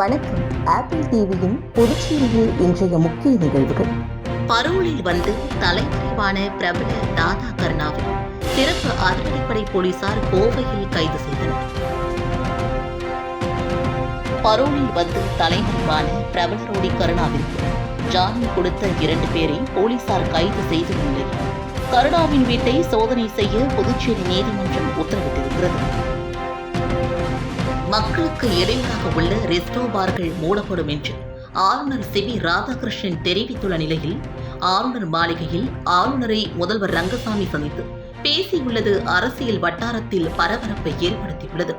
வணக்கம். ஆப்பிள் டிவியின் புதுச்சேரியில் இன்றைய முக்கிய நிகழ்வுகள். பரோலில் வந்து தலைமறைவான பிரபல தாதா கருணாவை சிறப்பு அதிரடிப்படை போலீசார் கோவையில் கைது செய்தனர். பரோலில் வந்து தலைமறைவான பிரபல ரோடி கருணாவிற்கு ஜாமீன் கொடுத்த இரண்டு பேரை போலீசார் கைது செய்து நிலையில் கருணாவின் வீட்டை சோதனை செய்ய புதுச்சேரி நீதிமன்றம் உத்தரவிட்டிருக்கிறது. மக்களுக்கு இடையூறாக உள்ள ரெஸ்டோ பார்கள் மூடப்படும் என்று ஆளுநர் சி வி ராதாகிருஷ்ணன் தெரிவித்துள்ள நிலையில் ஆளுநர் மாளிகையில் ஆளுநரை முதல்வர் ரங்கசாமி சந்தித்து பேசியுள்ளது அரசியல் வட்டாரத்தில் பரபரப்பை ஏற்படுத்தியுள்ளது.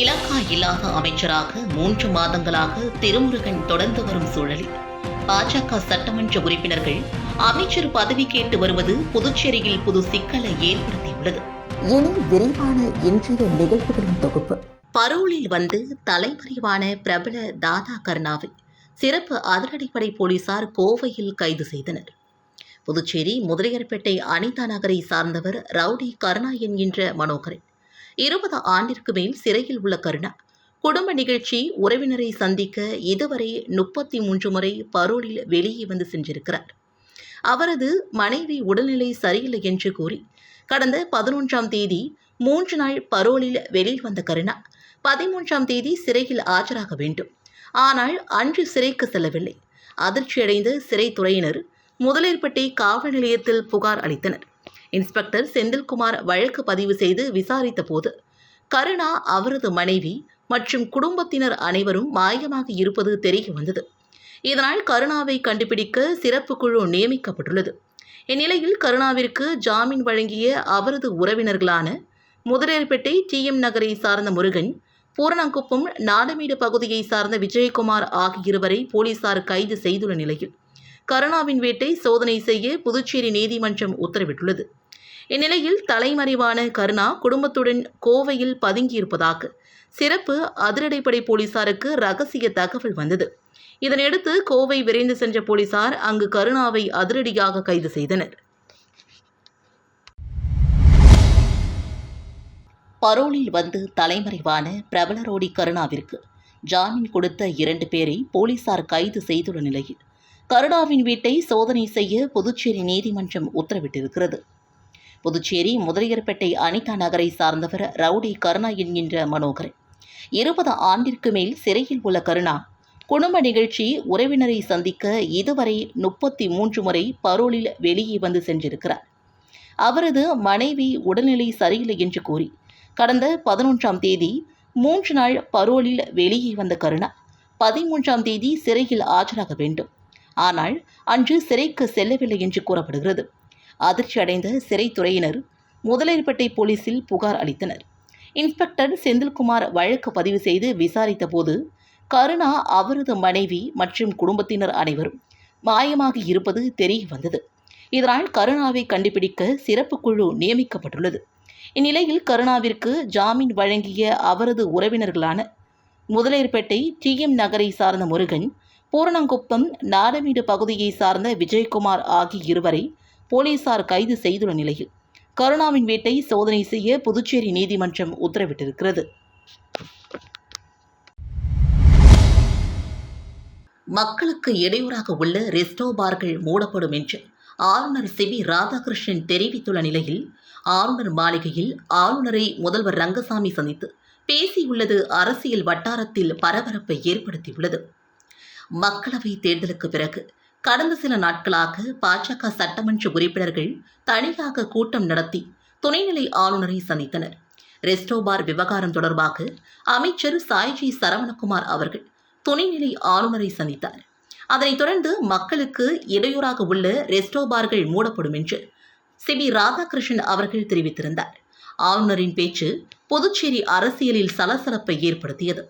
இலாகா இல்லாத அமைச்சராக மூன்று மாதங்களாக திருமுருகன் தொடர்ந்து வரும் சூழலில் பாஜக சட்டமன்ற உறுப்பினர்கள் அமைச்சர் பதவி கேட்டு வருவது புதுச்சேரியில் புது சிக்கலை ஏற்படுத்தியுள்ளது. இனி விரிவான இன்றைய நிகழ்வுகளின் தொகுப்பு. பரோலில் வந்து தலைமறைவான பிரபல தாதா கர்ணாவை சிறப்பு அதிரடிப்படை போலீசார் கோவையில் கைது செய்தனர். புதுச்சேரி முதலியார்பேட்டை அனிதா நகரை சார்ந்தவர் ரவுடி கருணா என்கின்ற மனோகரன். இருபது ஆண்டிற்கு மேல் சிறையில் உள்ள கருணா. குடும்ப நிகழ்ச்சி உறவினரை சந்திக்க இதுவரை முப்பத்தி மூன்று முறை பரோலில் வெளியே வந்து சென்றிருக்கிறார். அவரது மனைவி உடல்நிலை சரியில்லை என்று கூறி கடந்த பதினொன்றாம் தேதி மூன்று நாள் பரோலில் வெளியில் வந்த கருணா. பதிமூன்றாம் தேதி சிறையில் ஆஜராக வேண்டும். ஆனால் அன்று சிறைக்கு செல்லவில்லை. அதிர்ச்சியடைந்த சிறைத்துறையினர் முதலியர்பட்டி காவல் நிலையத்தில் புகார் அளித்தனர். இன்ஸ்பெக்டர் செந்தில்குமார் வழக்கு பதிவு செய்து விசாரித்த போது கருணா அவரது மனைவி மற்றும் குடும்பத்தினர் அனைவரும் மாயமாக இருப்பது தெரிய வந்தது. இதனால் கருணாவை கண்டுபிடிக்க சிறப்பு குழு நியமிக்கப்பட்டுள்ளது. இந்நிலையில் கருணாவிற்கு ஜாமீன் வழங்கிய அவரது உறவினர்களான முதலியார்பேட்டை டி எம் நகரை சார்ந்த முருகன் பூரணங்குப்பம் நாடமீடு பகுதியை சார்ந்த விஜயகுமார் ஆகிய இருவரை போலீசார் கைது செய்துள்ள நிலையில் கருணாவின் வீட்டை சோதனை செய்ய புதுச்சேரி நீதிமன்றம் உத்தரவிட்டுள்ளது. இந்நிலையில் தலைமறைவான கருணா குடும்பத்துடன் கோவையில் பதுங்கியிருப்பதாக சிறப்பு அதிரடிப்படை போலீசாருக்கு ரகசிய தகவல் வந்தது. இதனையடுத்து கோவை விரைந்து சென்ற போலீசார் அங்கு கருணாவை அதிரடியாக கைது செய்தனர். பரோலில் வந்து தலைமறைவான பிரபல ரோடி கருணாவிற்கு ஜாமீன் கொடுத்த இரண்டு பேரை போலீசார் கைது செய்துள்ள நிலையில் கருணாவின் வீட்டை சோதனை செய்ய புதுச்சேரி நீதிமன்றம் உத்தரவிட்டிருக்கிறது. புதுச்சேரி முதலியர்பேட்டை அனிதா நகரை சார்ந்தவர் ரவுடி கருணா என்கின்ற மனோகரன் இருபது ஆண்டிற்கு மேல் சிறையில் உள்ள கருணா குடும்ப நிகழ்ச்சி உறவினரை சந்திக்க இதுவரை முப்பத்தி மூன்று முறை பரோலில் வெளியே வந்து சென்றிருக்கிறார். அவரது மனைவி உடல்நிலை சரியில்லை என்று கூறி கடந்த பதினொன்றாம் தேதி மூன்று நாள் பரோலில் வெளியே வந்த கருணா பதிமூன்றாம் தேதி சிறையில் ஆஜராக வேண்டும். ஆனால் அன்று சிறைக்கு செல்லவில்லை என்று கூறப்படுகிறது. அதிர்ச்சி அடைந்த சிறைத்துறையினர் முதலியார்பேட்டை போலீசில் புகார் அளித்தனர். இன்ஸ்பெக்டர் செந்தில்குமார் வழக்கு பதிவு செய்து விசாரித்த போது கருணா அவரது மனைவி மற்றும் குடும்பத்தினர் அனைவரும் மாயமாக இருப்பது தெரிய வந்தது. இதனால் கருணாவை கண்டுபிடிக்க சிறப்பு குழு நியமிக்கப்பட்டுள்ளது. இந்நிலையில் கருணாவிற்கு ஜாமீன் வழங்கிய அவரது உறவினர்களான முதலியார்பேட்டை டிஎம் நகரை சார்ந்த முருகன் பூரணங்குப்பம் நாடமீடு பகுதியை சார்ந்த விஜயகுமார் ஆகிய இருவரை போலீசார் கைது செய்துள்ள நிலையில் கருணாவின் வீட்டை சோதனை செய்ய புதுச்சேரி நீதிமன்றம் உத்தரவிட்டிருக்கிறது. மக்களுக்கு இடையூறாக உள்ள ரெஸ்டோ பார்கள் மூடப்படும் என்று ஆளுநர் சி. வி. ராதாகிருஷ்ணன் தெரிவித்துள்ள நிலையில் ஆளுநர் மாளிகையில் ஆளுநரை முதல்வர் ரங்கசாமி சந்தித்து பேசியுள்ளது அரசியல் வட்டாரத்தில் பரபரப்பை ஏற்படுத்தியுள்ளது. மக்களவை தேர்தலுக்கு பிறகு கடந்த சில நாட்களாக பாஜக சட்டமன்ற உறுப்பினர்கள் தனியாக கூட்டம் நடத்தி துணைநிலை ஆளுநரை சந்தித்தனர். ரெஸ்டோபார் விவகாரம் தொடர்பாக அமைச்சர் சாய்ஜி சரவணகுமார் அவர்கள் துணைநிலை ஆளுநரை சந்தித்தார். அதனைத் தொடர்ந்து மக்களுக்கு இடையூறாக உள்ள ரெஸ்டோபார்கள் மூடப்படும் என்று சி. பி. ராதாகிருஷ்ணன் அவர்கள் தெரிவித்திருந்தார். ஆளுநரின் பேச்சு புதுச்சேரி அரசியலில் சலசலப்பை ஏற்படுத்தியது.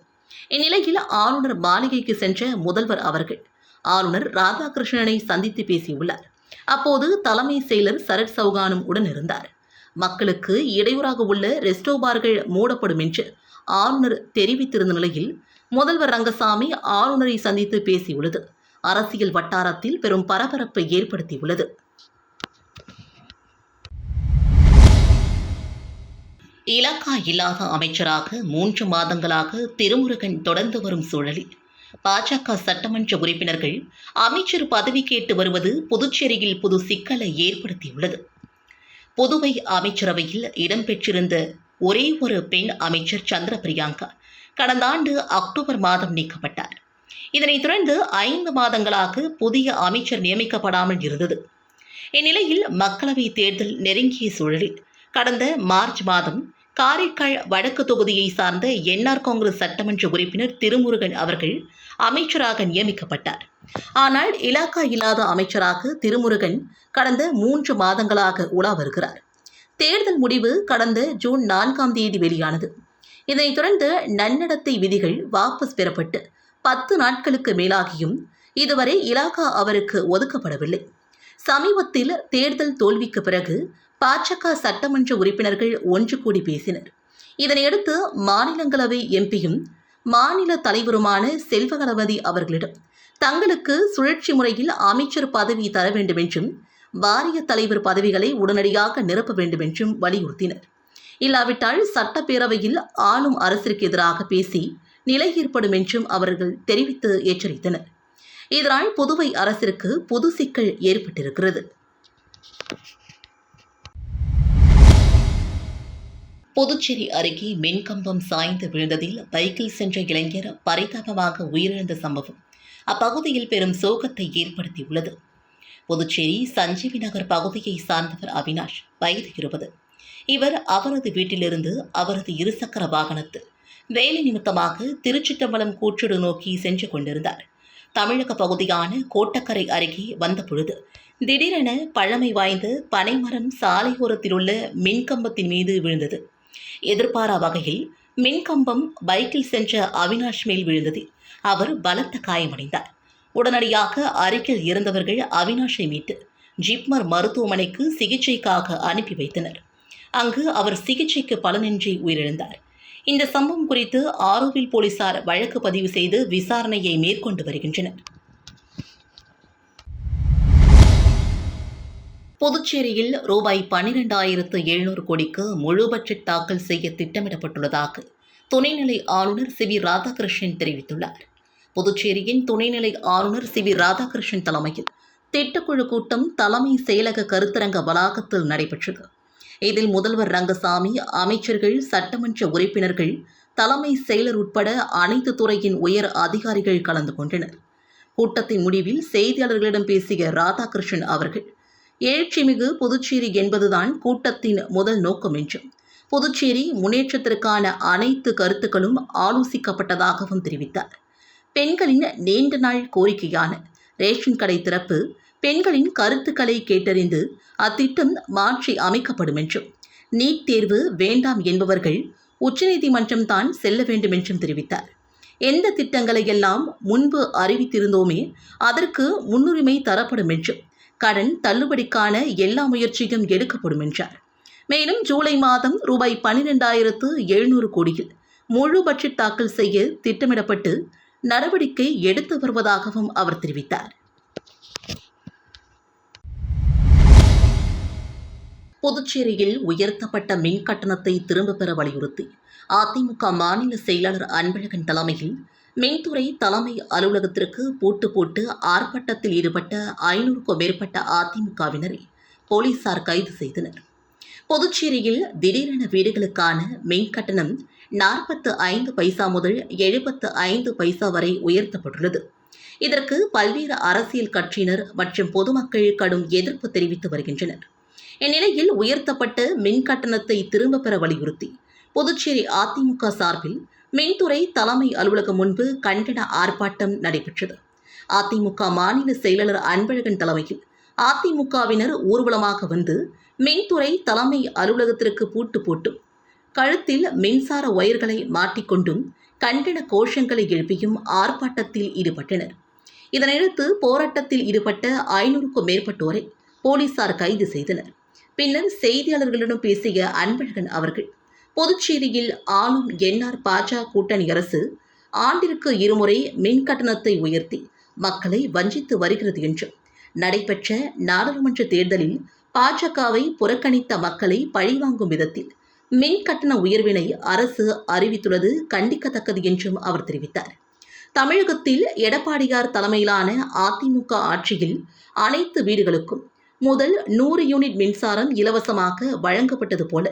இந்நிலையில் ஆளுநர் மாளிகைக்கு சென்ற முதல்வர் அவர்கள் ஆளுநர் ராதாகிருஷ்ணனை சந்தித்து பேசியுள்ளார். அப்போது தலைமை செயலர் சரத் சௌகானும் உடன் இருந்தார். மக்களுக்கு இடையூறாக உள்ள ரெஸ்டோபார்கள் மூடப்படும் என்று ஆளுநர் தெரிவித்திருந்த நிலையில் முதல்வர் ரங்கசாமி ஆளுநரை சந்தித்து பேசியுள்ளது. அரசியல் வட்டாரத்தில் பெரும் பரபரப்பை ஏற்படுத்தியுள்ளது. இலக்கா இல்லாத அமைச்சராக மூன்று மாதங்களாக திருமுருகன் தொடர்ந்து வரும் சூழலில் பாஜக சட்டமன்ற உறுப்பினர்கள் அமைச்சர் பதவி கேட்டு வருவது புதுச்சேரியில் புது சிக்கலை ஏற்படுத்தியுள்ளது. புதுவை அமைச்சரவையில் இடம்பெற்றிருந்த ஒரே ஒரு பெண் அமைச்சர் சந்திர பிரியங்கா கடந்த ஆண்டு அக்டோபர் மாதம் நீக்கப்பட்டார். இதனைத் தொடர்ந்து ஐந்து மாதங்களாக புதிய அமைச்சர் நியமிக்கப்படாமல் இருந்தது. இந்நிலையில் மக்களவை தேர்தல் நெருங்கிய சூழலில் கடந்த மார்ச் மாதம் காரைக்கால் வடக்கு தொகுதியை சார்ந்த என்ஆர் காங்கிரஸ் சட்டமன்ற உறுப்பினர் திருமுருகன் அவர்கள் அமைச்சராக நியமிக்கப்பட்டார். ஆனால் இலாக்கா இல்லாத அமைச்சராக திருமுருகன் கடந்த மூன்று மாதங்களாக உலா வருகிறார். தேர்தல் முடிவு கடந்த ஜூன் நான்காம் தேதி வெளியானது. இதனைத் தொடர்ந்து நன்னடத்தை விதிகள் வாபஸ் பெறப்பட்டு பத்து நாட்களுக்கு மேலாகியும் இதுவரை இலாகா அவருக்கு ஒதுக்கப்படவில்லை. சமீபத்தில் தேர்தல் தோல்விக்கு பிறகு பாஜக சட்டமன்ற உறுப்பினர்கள் ஒன்று கூடி பேசினர். இதனையடுத்து மாநிலங்களவை எம்பியும் மாநில தலைவருமான செல்வகணபதி அவர்களிடம் தங்களுக்கு சுழற்சி முறையில் அமைச்சர் பதவி தர வேண்டும் என்றும் வாரிய தலைவர் பதவிகளை உடனடியாக நிரப்ப வேண்டும் என்றும் வலியுறுத்தினர். இல்லாவிட்டால் சட்டப்பேரவையில் ஆளும் அரசிற்கு எதிராக பேசி நிலை ஏற்படும் என்றும் அவர்கள் தெரிவித்து எச்சரித்தனர். இதனால் புதுவை அரசிற்கு புது சிக்கல் ஏற்பட்டிருக்கிறது. புதுச்சேரி அருகே மின்கம்பம் சாய்ந்து விழுந்ததில் பைக்கில் சென்ற இளைஞர் பரிதாபமாக உயிரிழந்த சம்பவம். அப்பகுதியில் பெரும் சோகத்தை ஏற்படுத்தியுள்ளது. புதுச்சேரி சஞ்சீவி நகர் பகுதியை சார்ந்தவர் அவினாஷ் வயது இருபது. இவர் அவரது வீட்டிலிருந்து அவரது இருசக்கர வாகனத்தில் வேலை நிமித்தமாக திருச்சிட்டம்பலம் கூற்றடு நோக்கி சென்று கொண்டிருந்தார். தமிழக பகுதியான கோட்டக்கரை அருகே வந்த பொழுது திடீரென பழமை வாய்ந்த பனைமரம் சாலையோரத்தில் உள்ள மின்கம்பத்தின் மீது விழுந்தது. எதிர்பாரா வகையில் மின்கம்பம் பைக்கில் சென்ற அவினாஷ் மேல் விழுந்தது. அவர் பலத்த காயமடைந்தார். உடனடியாக அருகில் இருந்தவர்கள் அவினாஷை மீட்டு ஜிப்மர் மருத்துவமனைக்கு சிகிச்சைக்காக அனுப்பி வைத்தனர். அங்கு அவர் சிகிச்சைக்கு பலனின்றி உயிரிழந்தார். இந்த சம்பவம் குறித்து ஆரோவில் போலீசார் வழக்கு பதிவு செய்து விசாரணையை மேற்கொண்டு வருகின்றனர். புதுச்சேரியில் ரூபாய் பன்னிரெண்டாயிரத்து எழுநூறு கோடிக்கு முழு பட்ஜெட் தாக்கல் செய்ய திட்டமிடப்பட்டுள்ளதாக துணைநிலை ஆளுநர் சி வி ராதாகிருஷ்ணன் தெரிவித்துள்ளார். புதுச்சேரியின் துணைநிலை ஆளுநர் சி வி ராதாகிருஷ்ணன் தலைமையில் திட்டக்குழு கூட்டம் தலைமை செயலக கருத்தரங்க வளாகத்தில் நடைபெற்றது. இதில் முதல்வர் ரங்கசாமி அமைச்சர்கள் சட்டமன்ற உறுப்பினர்கள் தலைமை செயலர் உட்பட அனைத்து துறையின் உயர் அதிகாரிகள் கலந்து கொண்டனர். கூட்டத்தின் முடிவில் செய்தியாளர்களிடம் பேசிய ராதாகிருஷ்ணன் அவர்கள் எழுச்சிமிகு புதுச்சேரி என்பதுதான் கூட்டத்தின் முதல் நோக்கம் என்றும் புதுச்சேரி முன்னேற்றத்திற்கான அனைத்து கருத்துக்களும் ஆலோசிக்கப்பட்டதாகவும் தெரிவித்தார். பெண்களின் நீண்ட நாள் கோரிக்கையான ரேஷன் கடை திறப்பு பெண்களின் கருத்துக்களை கேட்டறிந்து அத்திட்டம் மாற்றி அமைக்கப்படும் என்றும் நீட் தேர்வு வேண்டாம் என்பவர்கள் உச்சநீதிமன்றம் தான் செல்ல வேண்டும் என்றும் தெரிவித்தார். எந்த திட்டங்களை எல்லாம் முன்பு அறிவித்திருந்தோமே அதற்கு முன்னுரிமை தரப்படும் என்றும் கடன் தள்ளுபடிக்கான எல்லா முயற்சியும் எடுக்கப்படும் என்றார். மேலும் ஜூலை மாதம் ரூபாய் பன்னிரெண்டாயிரத்து எழுநூறு கோடியில் முழு பட்ஜெட் தாக்கல் செய்ய திட்டமிடப்பட்டு நடவடிக்கை எடுத்து வருவதாகவும் அவர் தெரிவித்தார். புதுச்சேரியில் உயர்த்தப்பட்ட மின் கட்டணத்தை திரும்பப் பெற வலியுறுத்தி அதிமுக மாநில செயலாளர் அன்பழகன் தலைமையில் மின்துறை தலைமை அலுவலகத்திற்கு பூட்டு போட்டு ஆர்ப்பாட்டத்தில் ஈடுபட்ட ஐநூறுக்கும் மேற்பட்ட அதிமுகவினரை போலீசார் கைது செய்தனர். புதுச்சேரியில் திடீரென வீடுகளுக்கான மின் கட்டணம் நாற்பத்து ஐந்து பைசா முதல் எழுபத்து ஐந்து பைசா வரை உயர்த்தப்பட்டுள்ளது. இதற்கு பல்வேறு அரசியல் கட்சியினர் மற்றும் பொதுமக்கள் கடும் எதிர்ப்பு தெரிவித்து வருகின்றனர். இந்நிலையில் உயர்த்தப்பட்ட மின் கட்டணத்தை திரும்பப் பெற வலியுறுத்தி புதுச்சேரி அதிமுக சார்பில் மின்துறை தலைமை அலுவலகம் முன்பு கண்டன ஆர்ப்பாட்டம் நடைபெற்றது. அதிமுக மாநில செயலாளர் அன்பழகன் தலைமையில் அதிமுகவினர் ஊர்வலமாக வந்து மின்துறை தலைமை அலுவலகத்திற்கு பூட்டு போட்டும் கழுத்தில் மின்சார ஒயர்களை மாட்டிக்கொண்டும் கண்டன கோஷங்களை எழுப்பியும் ஆர்ப்பாட்டத்தில் ஈடுபட்டனர். இதனையடுத்து போராட்டத்தில் ஈடுபட்ட ஐநூறுக்கும் மேற்பட்டோரை போலீசார் கைது செய்தனர். பின்னர் செய்தியாளர்களிடம் பேசிய அன்பழகன் அவர்கள் புதுச்சேரியில் ஆளும் என்ஆர் பாஜக கூட்டணி அரசு ஆண்டிற்கு இருமுறை மின் கட்டணத்தை உயர்த்தி மக்களை வஞ்சித்து வருகிறது என்றும் நடைபெற்ற நாடாளுமன்ற தேர்தலில் பாஜகவை புறக்கணித்த மக்களை பழிவாங்கும் விதத்தில் மின் கட்டண உயர்வினை அரசு அறிவித்துள்ளது கண்டிக்கத்தக்கது என்றும் அவர் தெரிவித்தார். தமிழகத்தில் எடப்பாடியார் தலைமையிலான அதிமுக ஆட்சியில் அனைத்து வீடுகளுக்கும் முதல் நூறு யூனிட் மின்சாரம் இலவசமாக வழங்கப்பட்டது போல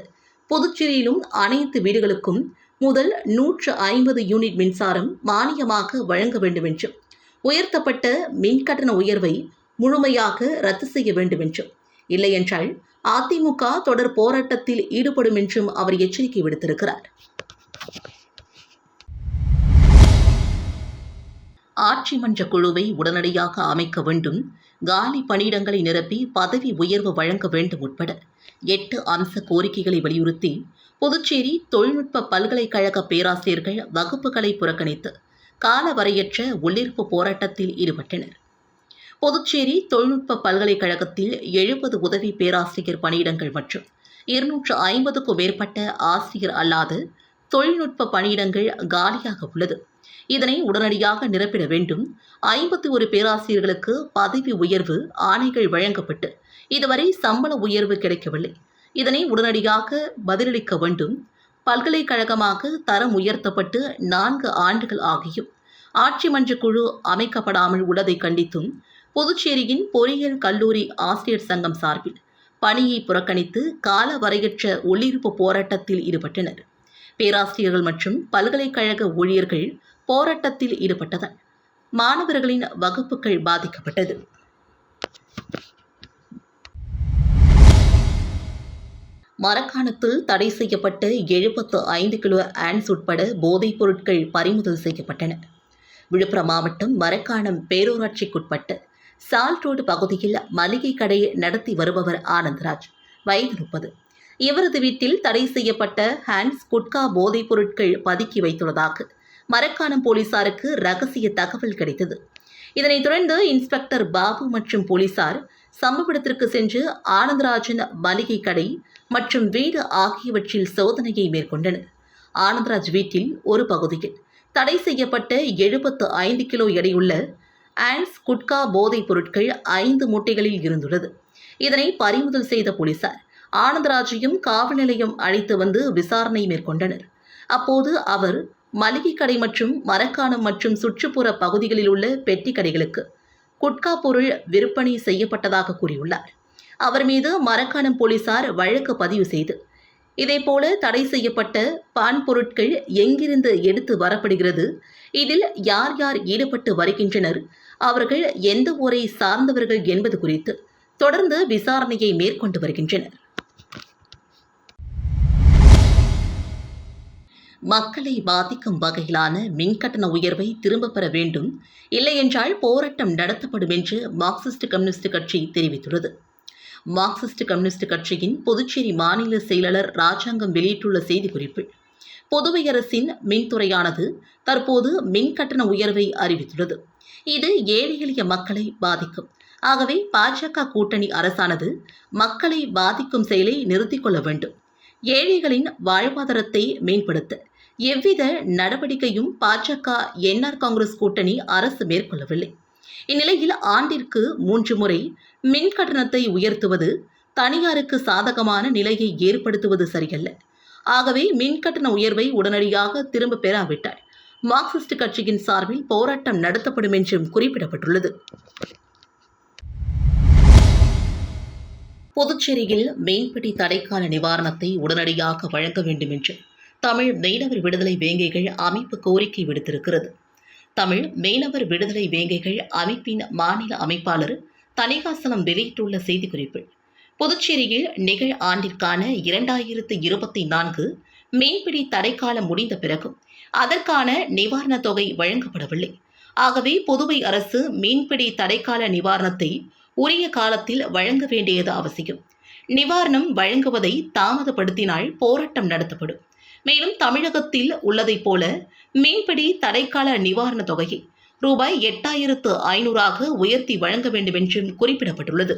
புதுச்சேரியிலும் அனைத்து வீடுகளுக்கும் முதல் நூற்று ஐம்பது யூனிட் மின்சாரம் மானியமாக வழங்க வேண்டும் என்றும் உயர்த்தப்பட்ட மின் கட்டண உயர்வை முழுமையாக ரத்து செய்ய வேண்டும் என்றும் இல்லையென்றால் அதிமுக தொடர் போராட்டத்தில் ஈடுபடும் என்றும் அவர் எச்சரிக்கை விடுத்திருக்கிறார். ஆட்சி மன்ற குழுவை உடனடியாக அமைக்க வேண்டும். காலி பணியிடங்களை நிரப்பி பதவி உயர்வு வழங்க வேண்டும் உட்பட எட்டு அம்ச கோரிக்கைகளை வலியுறுத்தி புதுச்சேரி தொழில்நுட்ப பல்கலைக்கழக பேராசிரியர்கள் வகுப்புகளை புறக்கணித்து காலவரையற்ற உள்ளிருப்பு போராட்டத்தில் ஈடுபட்டனர். புதுச்சேரி தொழில்நுட்ப பல்கலைக்கழகத்தில் எழுபது உதவி பேராசிரியர் பணியிடங்கள் மற்றும் இருநூற்று ஐம்பதுக்கும் மேற்பட்ட ஆசிரியர் அல்லாத தொழில்நுட்ப பணியிடங்கள் காலியாக உள்ளது. இதனை உடனடியாக நிரப்பிட வேண்டும். ஐம்பத்தி ஒரு பேராசிரியர்களுக்கு பதவி உயர்வு ஆணைகள் வழங்கப்பட்டு இதுவரை சம்பள உயர்வு கிடைக்கவில்லை. இதனை உடனடியாக பதிலளிக்க வேண்டும். பல்கலைக்கழகமாக தரம் உயர்த்தப்பட்டு நான்கு ஆண்டுகள் ஆகியும் ஆட்சி மன்ற குழு அமைக்கப்படாமல் உள்ளதை கண்டித்தும் புதுச்சேரியின் பொறியியல் கல்லூரி ஆசிரியர் சங்கம் சார்பில் பணியை புறக்கணித்து கால வரையற்ற உள்ளிருப்பு போராட்டத்தில் ஈடுபட்டனர். பேராசிரியர்கள் மற்றும் பல்கலைக்கழக ஊழியர்கள் போராட்டத்தில் ஈடுபட்டதால் மாணவர்களின் வகுப்புகள் பாதிக்கப்பட்டது. மரக்காணத்தில் தடை செய்யப்பட்ட எழுபத்து ஐந்து கிலோ ஆன்ஸ் உட்பட போதைப் பொருட்கள் பறிமுதல் செய்யப்பட்டன. விழுப்புரம் மாவட்டம் மரக்காணம் பேரூராட்சிக்குட்பட்ட சால்ட் ரோடு பகுதியில் மளிகை கடையை நடத்தி வருபவர் ஆனந்தராஜ். வயது முப்பது. இவரது வீட்டில் தடை செய்யப்பட்ட ஹேண்ட்ஸ் குட்கா போதைப் பொருட்கள் பதுக்கி வைத்துள்ளதாக மரக்காணம் போலீசாருக்கு ரகசிய தகவல் கிடைத்தது. இதனைத் தொடர்ந்து இன்ஸ்பெக்டர் பாபு மற்றும் போலீசார் சம்பவ இடத்திற்கு சென்று ஆனந்தராஜின் மளிகை கடை மற்றும் வீடு ஆகியவற்றில் சோதனையை மேற்கொண்டனர். ஆனந்தராஜ் வீட்டில் ஒரு பகுதியில் தடை செய்யப்பட்ட எழுபத்து ஐந்து கிலோ எடையுள்ள ஆன்ஸ் குட்கா போதைப் பொருட்கள் ஐந்து மூட்டைகளில் இருந்துள்ளது. இதனை பறிமுதல் செய்த போலீசார் ஆனந்தராஜையும் காவல் நிலையம் அழைத்து வந்து விசாரணை மேற்கொண்டனர். அப்போது அவர் மளிகை கடை மற்றும் மரக்காணம் மற்றும் சுற்றுப்புற பகுதிகளில் உள்ள பெட்டி கடைகளுக்கு குட்கா பொருள் விற்பனை செய்யப்பட்டதாக கூறியுள்ளார். அவர் மீது மரக்காணம் போலீசார் வழக்கு பதிவு செய்து இதேபோல தடை செய்யப்பட்ட பான் பொருட்கள் எங்கிருந்து எடுத்து வரப்படுகிறது இதில் யார் யார் ஈடுபட்டு வருகின்றனர்? அவர்கள் எந்த ஊரை சார்ந்தவர்கள் என்பது குறித்து தொடர்ந்து விசாரணையை மேற்கொண்டு வருகின்றனர். மக்களை பாதிக்கும் வகையிலான மின்கட்டண உயர்வை திரும்பப் பெற வேண்டும். இல்லையென்றால் போராட்டம் நடத்தப்படும் என்று மார்க்சிஸ்ட் கம்யூனிஸ்ட் கட்சி தெரிவித்துள்ளது. மார்க்சிஸ்ட் கம்யூனிஸ்ட் கட்சியின் புதுச்சேரி மாநில செயலாளர் ராஜாங்கம் வெளியிட்டுள்ள செய்திக்குறிப்பில் புதுவை அரசின் மின்துறையானது தற்போது மின் கட்டண உயர்வை அறிவித்துள்ளது. இது ஏழை எளிய மக்களை பாதிக்கும். ஆகவே பாஜக கூட்டணி அரசானது மக்களை பாதிக்கும் செயலை நிறுத்திக் கொள்ள வேண்டும். ஏழைகளின் வாழ்வாதாரத்தை மேம்படுத்த எவ்வித நடவடிக்கையும் பாஜக என்ஆர் காங்கிரஸ் கூட்டணி அரசு மேற்கொள்ளவில்லை. இந்நிலையில் ஆண்டிற்கு மூன்று முறை மின் கட்டணத்தை உயர்த்துவது தனியாருக்கு சாதகமான நிலையை ஏற்படுத்துவது சரியல்ல. ஆகவே மின் கட்டண உயர்வை உடனடியாக திரும்ப பெறாவிட்டால் மார்க்சிஸ்ட் கட்சியின் சார்பில் போராட்டம் நடத்தப்படும் என்றும் குறிப்பிடப்பட்டுள்ளது. புதுச்சேரியில் மீன்பிடி தடைக்கால நிவாரணத்தை உடனடியாக வழங்க வேண்டும் என்று தமிழ் மீனவர் விடுதலை வேங்கைகள் அமைப்பு கோரிக்கை விடுத்திருக்கிறது. தமிழ் மீனவர் விடுதலை வேங்கைகள் அமைப்பின் மாநில அமைப்பாளர் தணிகாசலம் வெளியிட்டுள்ள செய்திக்குறிப்பில் புதுச்சேரியில் நிகழ் ஆண்டிற்கான இரண்டாயிரத்து இருபத்தி நான்கு மீன்பிடி தடைக்காலம் முடிந்த பிறகும் அதற்கான நிவாரணத் தொகை வழங்கப்படவில்லை. ஆகவே புதுவை அரசு மீன்பிடி தடைக்கால நிவாரணத்தை உரிய காலத்தில் வழங்க வேண்டியது அவசியம். நிவாரணம் வழங்குவதை தாமதப்படுத்தினால் போராட்டம் நடத்தப்படும். மேலும் தமிழகத்தில் உள்ளதைப் போல மீன்பிடி தடைக்கால நிவாரணத் தொகையை ரூபாய் எட்டாயிரத்து ஐநூறாக உயர்த்தி வழங்க வேண்டும் என்றும் குறிப்பிடப்பட்டுள்ளது.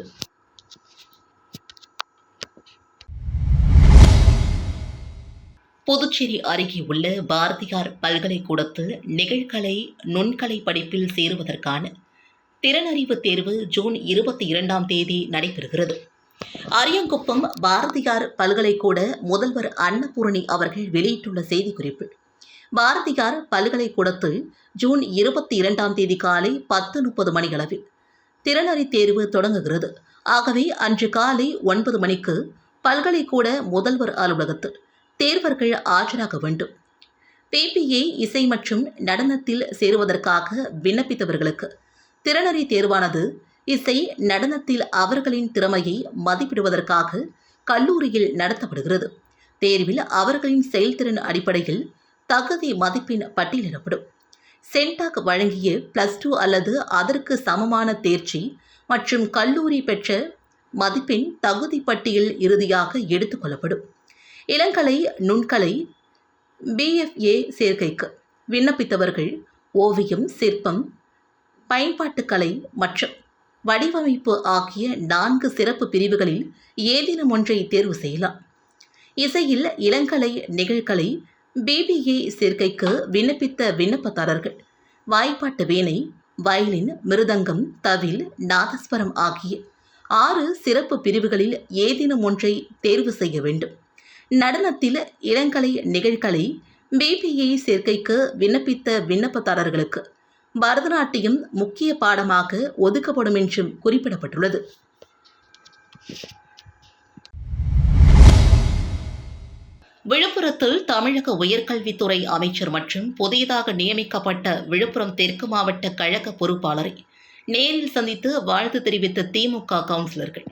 புதுச்சேரி அருகே உள்ள பாரதியார் பல்கலைக்கூடத்தில் நிகழ்கலை நுண்கலை படிப்பில் சேருவதற்கான திறனறிவு தேர்வு ஜூன் இருபத்தி இரண்டாம் தேதி நடைபெறுகிறது. அரியங்குப்பம் பாரதியார் பல்கலைக்கூட முதல்வர் அன்னபூரணி அவர்கள் வெளியிட்டுள்ள செய்திக்குறிப்பு. பாரதியார் பல்கலைக்கூடத்தில் ஜூன் இருபத்தி இரண்டாம் தேதி காலை பத்து முப்பது மணியளவில் திறனறி தேர்வு தொடங்குகிறது. ஆகவே அன்று காலை ஒன்பது மணிக்கு பல்கலைக்கூட முதல்வர் அலுவலகத்தில் தேர்வர்கள் ஆஜராக வேண்டும். பிபிஏ இசை மற்றும் நடனத்தில் சேருவதற்காக விண்ணப்பித்தவர்களுக்கு திறனறி தேர்வானது இசை நடனத்தில் அவர்களின் திறமையை மதிப்பிடுவதற்காக கல்லூரியில் நடத்தப்படுகிறது. தேர்வில் அவர்களின் செயல்திறன் அடிப்படையில் தகுதி மதிப்பின் பட்டியலிடப்படும் சென்டாக் வழங்கிய பிளஸ் டூ அல்லது அதற்கு சமமான தேர்ச்சி மற்றும் கல்லூரி பெற்ற மதிப்பெண் தகுதி பட்டியல் இறுதியாக எடுத்துக்கொள்ளப்படும் இளங்கலை நுண்கலை பிஎஃப்ஏ சேர்க்கைக்கு விண்ணப்பித்தவர்கள் ஓவியம் சிற்பம் பயன்பாட்டுக்கலை மற்றும் வடிவமைப்பு ஆகிய நான்கு சிறப்பு பிரிவுகளில் ஏதேனும் ஒன்றை தேர்வு செய்யலாம். இசையில் இளங்கலை நிகழ்கலை பிபிஏ சேர்க்கைக்கு விண்ணப்பித்த விண்ணப்பதாரர்கள் வாய்ப்பாட்டு வீணை வயலின் மிருதங்கம் தவில் நாதஸ்வரம் ஆகிய ஆறு சிறப்பு பிரிவுகளில் ஏதேனும் ஒன்றை தேர்வு செய்ய வேண்டும். நடனத்தில் இளங்கலை நிகழ்கலை பிபிஏ சேர்க்கைக்கு விண்ணப்பித்த விண்ணப்பதாரர்களுக்கு பரதநாட்டியம் முக்கிய பாடமாக ஒதுக்கப்படும் என்றும் குறிப்பிடப்பட்டுள்ளது. விழுப்புரத்தில் தமிழக உயர்கல்வித்துறை அமைச்சர் மற்றும் புதியதாக நியமிக்கப்பட்ட விழுப்புரம் தெற்கு மாவட்ட கழக பொறுப்பாளரை நேரில் சந்தித்து வாழ்த்து தெரிவித்த திமுக கவுன்சிலர்கள்.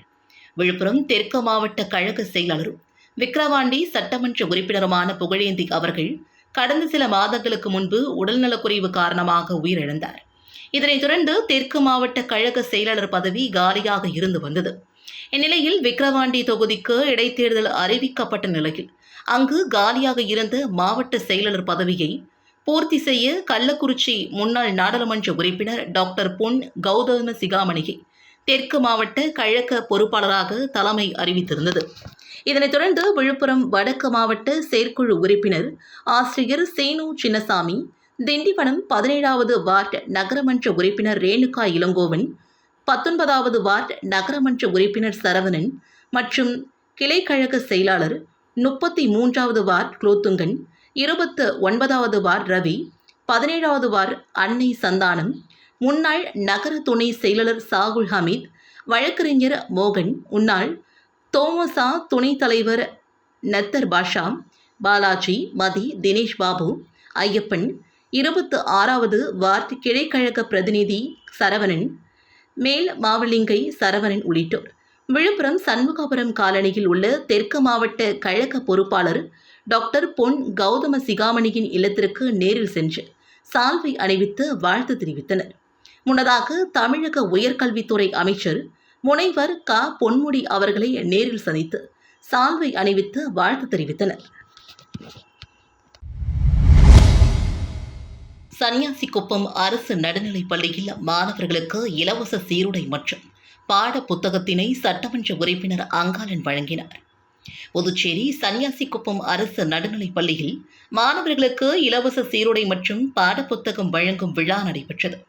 விழுப்புரம் தெற்கு மாவட்ட கழக செயலாளரும் விக்கிரவாண்டி சட்டமன்ற உறுப்பினருமான புகழேந்தி அவர்கள் கடந்த சில மாதங்களுக்கு முன்பு உடல்நலக்குறைவு காரணமாக உயிரிழந்தார். இதனைத் தொடர்ந்து தெற்கு மாவட்ட கழக செயலாளர் பதவி காலியாக இருந்து வந்தது. இந்நிலையில் விக்கிரவாண்டி தொகுதிக்கு இடைத்தேர்தல் அறிவிக்கப்பட்ட நிலையில் அங்கு காலியாக இருந்த மாவட்ட செயலாளர் பதவியை பூர்த்தி செய்ய கள்ளக்குறிச்சி முன்னாள் நாடாளுமன்ற உறுப்பினர் டாக்டர் பொன் கௌதம சிகாமணியை தெற்கு மாவட்ட கழக பொறுப்பாளராக தலைமை அறிவித்திருந்தது. இதனைத் தொடர்ந்து விழுப்புரம் வடக்கு மாவட்ட செயற்குழு உறுப்பினர் ஆசிரியர் சேனு சின்னசாமி திண்டிவனம் பதினேழாவது வார்டு நகரமன்ற உறுப்பினர் ரேணுகா இளங்கோவன் பத்தொன்பதாவது வார்டு நகரமன்ற உறுப்பினர் சரவணன் மற்றும் கிளைக்கழக செயலாளர் முப்பத்தி மூன்றாவது வார்டு குலோத்துங்கன் இருபத்து ஒன்பதாவது வார்டு ரவி பதினேழாவது வார்டு அன்னை சந்தானம் முன்னாள் நகர துணை செயலாளர் சாகுல் ஹமீத் வழக்கறிஞர் மோகன் முன்னாள் தோமசா துணைத் தலைவர் நத்தர் பாஷா பாலாஜி மதி தினேஷ் பாபு ஐயப்பன் இருபத்து ஆறாவது வார்டு கிளைக்கழக பிரதிநிதி சரவணன் மேல் மாவலிங்கை சரவணன் உள்ளிட்டோர். விழுப்புரம் சண்முகாபுரம் காலனியில் உள்ள தெற்கு மாவட்ட கழக பொறுப்பாளர் டாக்டர் பொன் கௌதம சிகாமணியின் இல்லத்திற்கு நேரில் சென்று சால்வை அணிவித்து வாழ்த்து தெரிவித்தனர். முன்னதாக தமிழக உயர்கல்வித்துறை அமைச்சர் முனைவர் க. பொன்முடி அவர்களை நேரில் சந்தித்து சால்வை அணிவித்து வாழ்த்து தெரிவித்தனர். சன்னியாசிக்குப்பம் அரசு நடுநிலைப் பள்ளியில் மாணவர்களுக்கு இலவச சீருடை மற்றும் பாட புத்தகத்தினை சட்டமன்ற உறுப்பினர் அங்காளன் வழங்கினார். புதுச்சேரி சன்னியாசிக்குப்பம் அரசு நடுநிலைப் பள்ளியில் மாணவர்களுக்கு இலவச சீருடை மற்றும் பாடப்புத்தகம் வழங்கும் விழா நடைபெற்றது.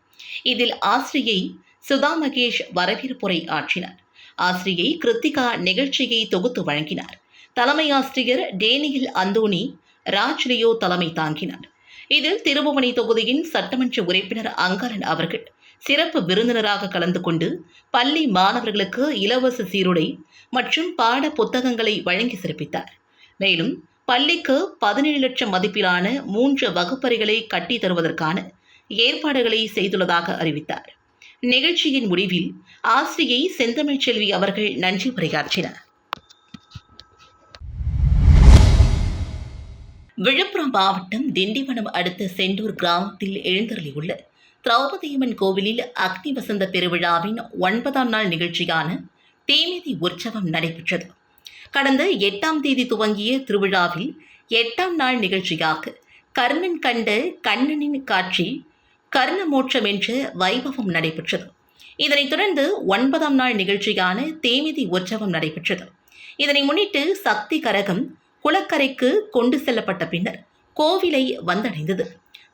இதில் ஆசிரியை சுதா மகேஷ் வரவேற்புரை ஆற்றினார். ஆசிரியை கிருத்திகா நிகழ்ச்சியை தொகுத்து வழங்கினார். தலைமை ஆசிரியர் டேனியல் அந்தோனி ராஜ்லியோ தலைமை தாங்கினார். இதில் திருபுவனை தொகுதியின் சட்டமன்ற உறுப்பினர் அங்காரன் அவர்கள் சிறப்பு விருந்தினராக கலந்து கொண்டு பள்ளி மாணவர்களுக்கு இலவச சீருடை மற்றும் பாட புத்தகங்களை வழங்கி சிறப்பித்தார். மேலும் பள்ளிக்கு பதினேழு லட்சம் மதிப்பிலான மூன்று வகுப்பறைகளை கட்டித் தருவதற்கான ஏற்பாடுகளை செய்துள்ளதாக அறிவித்தார். நிகழ்ச்சியின் முடிவில் ஆசிரியை செந்தமிழ் செல்வி அவர்கள் நன்றி உரையாற்றினார் விழுப்புரம் மாவட்டம் திண்டிவனம் அடுத்த செண்டூர் கிராமத்தில் எழுந்தருளியுள்ள திரௌபதியம்மன் கோவிலில் அக்னி வசந்த பெருவிழாவின் ஒன்பதாம் நாள் நிகழ்ச்சியான தீமிதி உற்சவம் நடைபெற்றது. கடந்த எட்டாம் தேதி துவங்கிய திருவிழாவில் எட்டாம் நாள் நிகழ்ச்சியாக கர்ணன் கண்ட கண்ணனின் காட்சி கர்ணமோட்சம் என்ற வைபவம் நடைபெற்றது. இதனைத் தொடர்ந்து ஒன்பதாம் நாள் நிகழ்ச்சியான தேமிதி உற்சவம் நடைபெற்றது. இதனை முன்னிட்டு சக்தி கரகம் குளக்கரைக்கு கொண்டு செல்லப்பட்ட பின்னர் கோவிலை வந்தடைந்தது.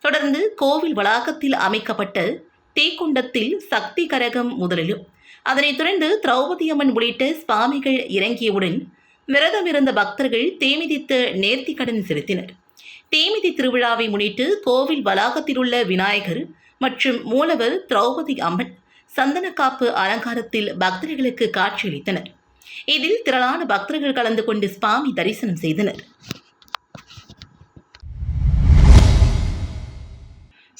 தொடர்ந்து கோவில் வளாகத்தில் அமைக்கப்பட்ட தீக்குண்டத்தில் சக்தி கரகம் முதலிலும் அதனைத் தொடர்ந்து திரௌபதி அம்மன் உள்ளிட்ட சுவாமிகள் இறங்கியவுடன் விரதமிருந்த பக்தர்கள் தேமிதித்து நேர்த்திக்கடன் செலுத்தினர். தேமிதி திருவிழாவை முன்னிட்டு கோவில் வளாகத்தில் உள்ள விநாயகர் மற்றும் மூலவர் திரௌபதி அம்மன் சந்தனக்காப்பு அலங்காரத்தில் பக்தர்களுக்கு காட்சியளித்தனர். இதில் திரளான பக்தர்கள் கலந்து கொண்டு சுவாமி தரிசனம் செய்தனர்.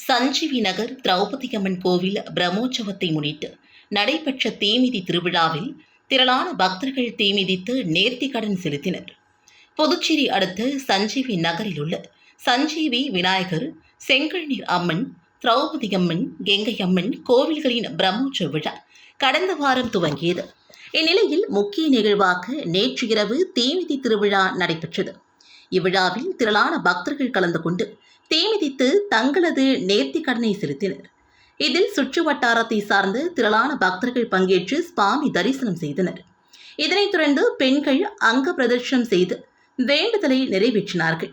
சஞ்சீவி நகர் திரௌபதி அம்மன் கோவில் பிரம்மோற்சவத்தை முன்னிட்டு நடைபெற்ற தீமிதி திருவிழாவில் திரளான பக்தர்கள் தீமிதித்து நேர்த்திக்கடன் செலுத்தினர். புதுச்சேரி அடுத்த சஞ்சீவி நகரில் உள்ள சஞ்சீவி விநாயகர் செங்கல்நீர் அம்மன் திரௌபதி அம்மன் கெங்கை அம்மன் கோவில்களின் பிரம்மோற்சவ விழா கடந்த வாரம் துவங்கியது. இந்நிலையில் முக்கிய நிகழ்வாக நேற்று இரவு தீமிதி திருவிழா நடைபெற்றது. இவ்விழாவில் திரளான பக்தர்கள் கலந்து கொண்டு தீமிதித்து தங்களது நேர்த்தி கடனை செலுத்தினர். இதில் சுற்று வட்டாரத்தை சார்ந்த திரளான பக்தர்கள் பங்கேற்று சுவாமி தரிசனம் செய்தனர். இதனைத் தொடர்ந்து பெண்கள் அங்க பிரதர்ஷனம் செய்து வேண்டுதலை நிறைவேற்றினார்கள்.